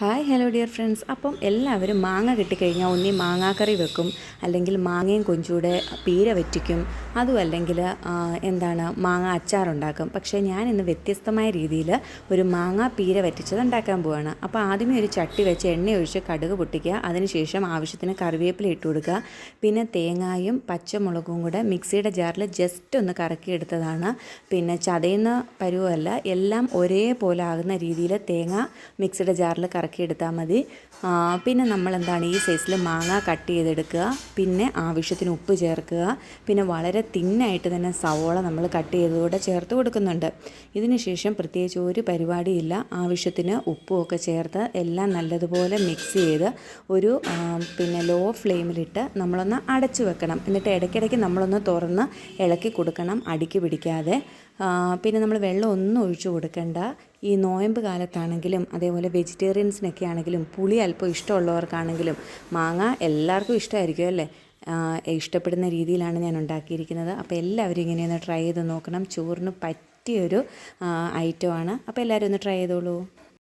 Hi hello dear friends അപ്പം എല്ലാവരും മാങ്ങ കിട്ടിക്കഴിഞ്ഞാൽ ഒന്നി മാങ്ങാക്കറി വെക്കും അല്ലെങ്കിൽ മാങ്ങയും കൊഞ്ചൂടെ പീര വറ്റിക്കും അതും അല്ലെങ്കിൽ എന്താണ് മാങ്ങ അച്ചാറുണ്ടാക്കും. പക്ഷേ ഞാൻ ഇന്ന് വ്യത്യസ്തമായ രീതിയിൽ ഒരു മാങ്ങ പീര വറ്റിച്ചത് ഉണ്ടാക്കാൻ പോവാണ്. അപ്പോൾ ആദ്യമേ ഒരു ചട്ടി വെച്ച് എണ്ണ ഒഴിച്ച് കടുക് പൊട്ടിക്കുക അതിനുശേഷം ആവശ്യത്തിന് കറിവേപ്പില ഇട്ട് കൊടുക്കുക. പിന്നെ തേങ്ങായും പച്ചമുളകും കൂടെ മിക്സിയുടെ ജാറിൽ ജസ്റ്റ് ഒന്ന് കറക്കിയെടുത്തതാണ് പിന്നെ ചതയുന്ന പരുവല്ല എല്ലാം ഒരേപോലെ ആകുന്ന രീതിയിൽ തേങ്ങ മിക്സിയുടെ ജാറിൽ കറക്കിയെടുത്താൽ മതി. പിന്നെ നമ്മൾ എന്താണ് ഈ സൈസിൽ മാങ്ങ കട്ട് ചെയ്തെടുക്കുക. പിന്നെ ആവശ്യത്തിന് ഉപ്പ് ചേർക്കുക. പിന്നെ വളരെ തിന്നായിട്ട് തന്നെ സവോള നമ്മൾ കട്ട് ചെയ്തതോടെ ചേർത്ത് കൊടുക്കുന്നുണ്ട്. ഇതിന് ശേഷം പ്രത്യേകിച്ച് ഒരു പരിപാടിയില്ല. ആവശ്യത്തിന് ഉപ്പും ഒക്കെ ചേർത്ത് എല്ലാം നല്ലതുപോലെ മിക്സ് ചെയ്ത് ഒരു പിന്നെ ലോ ഫ്ലെയിമിലിട്ട് നമ്മളൊന്ന് അടച്ചു വെക്കണം. എന്നിട്ട് ഇടയ്ക്കിടയ്ക്ക് നമ്മളൊന്ന് തുറന്ന് ഇളക്കി കൊടുക്കണം. അടിക്ക് പിടിക്കാതെ. പിന്നെ നമ്മൾ വെള്ളം ഒന്നും ഒഴിച്ചു കൊടുക്കണ്ട. ഈ നോയമ്പ് കാലത്താണെങ്കിലും അതേപോലെ വെജിറ്റേറിയൻസിനൊക്കെ ആണെങ്കിലും പുളി അല്പം ഇഷ്ടമുള്ളവർക്കാണെങ്കിലും മാങ്ങ എല്ലാവർക്കും ഇഷ്ടമായിരിക്കും അല്ലേ? ഇഷ്ടപ്പെടുന്ന രീതിയിലാണ് ഞാൻ ഉണ്ടാക്കിയിരിക്കുന്നത്. അപ്പോൾ എല്ലാവരും ഇങ്ങനെയൊന്ന് ട്രൈ ചെയ്ത് നോക്കണം. ചോറിന് പറ്റിയൊരു ഐറ്റമാണ് അപ്പോൾ എല്ലാവരും ഒന്ന് ട്രൈ ചെയ്തോളൂ.